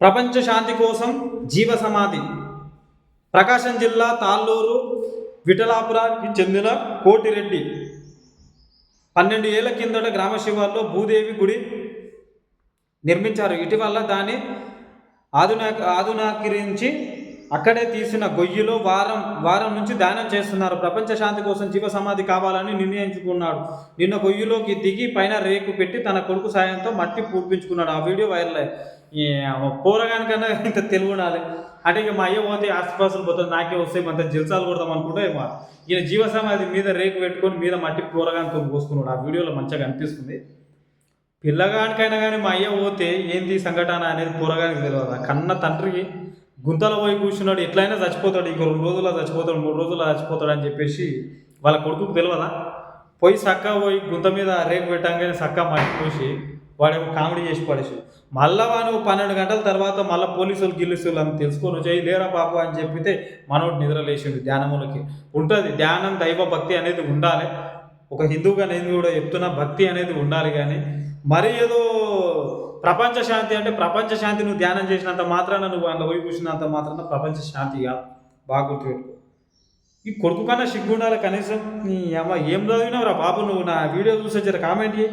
ప్రపంచ శాంతి కోసం జీవ సమాధి. ప్రకాశం జిల్లా తాళ్ళూరు విఠలాపురానికి చెందిన కోటిరెడ్డి. పన్నెండు ఏళ్ళ కిందట గ్రామ శివార్లో భూదేవి గుడి నిర్మించారు. ఇటీవల దాన్ని ఆధునా ఆధునాకరించి అక్కడే తీసిన గొయ్యిలో వారం వారం నుంచి ధ్యానం చేస్తున్నారు. ప్రపంచ శాంతి కోసం జీవ సమాధి కావాలని నిర్ణయించుకున్నాడు. నిన్న గొయ్యిలోకి దిగి పైన రేకు పెట్టి తన కొడుకు సాయంతో మట్టి పూడ్పించుకున్నాడు. ఆ వీడియో వైరల్ అయ్యి పోరగానికన్నా ఇంత తెలుగు ఉండాలి. అంటే ఇక మా అయ్య పోతే ఆస్తిపాస్తులు పోతుంది నాకే వస్తే అంత జిల్సాలు కొడదాం అనుకుంటే ఏమో. ఈయన జీవసమాధి మీద రేకు పెట్టుకొని మీద మట్టి పోరగానితో పోసుకున్నాడు. ఆ వీడియోలో మంచిగా అనిపిస్తుంది పిల్లగానికైనా కానీ మా అయ్య పోతే ఏంది సంఘటన అనేది పోరగానికి తెలియదు? కన్న తండ్రికి గుంతలో పోయి కూర్చున్నాడు. ఎట్లయినా చచ్చిపోతాడు. ఇంకో రెండు రోజుల్లో చచ్చిపోతాడు మూడు రోజుల్లో చచ్చిపోతాడు అని చెప్పేసి వాళ్ళ కొడుకుకు తెలియదా? పోయి సక్క పోయి గుంత మీద రేపు పెట్టంగానే సక్క మట్టి పోసి వాడేమో కామెడీ చేసి పడేసి. మళ్ళా వాడు పన్నెండు గంటల తర్వాత మళ్ళీ పోలీసులు గిల్లీసులు అని తెలుసుకొని వచ్చాయి లేరా బాబు అని చెప్పితే మనోడు నిద్ర లేచిండు ధ్యానములకి. ఉంటుంది ధ్యానం దైవ భక్తి అనేది ఉండాలి. ఒక హిందువుగా నేను కూడా చెప్తున్నా భక్తి అనేది ఉండాలి కానీ మరి ఏదో ప్రపంచ శాంతి అంటే ప్రపంచ శాంతి నువ్వు ధ్యానం చేసినంత మాత్రాన నువ్వు అందులో పోయి కూర్చున్నంత మాత్రాన ప్రపంచ శాంతిగా బాగా గుర్తుపెట్టుకో. ఈ కొడుకు కన్నా సిగ్గు ఉండాలి కనీసం. నీ అమ్మ ఏం చదివినావురా బాబు నువ్వు? నా వీడియో చూసి జర కామెంట్ చేయి.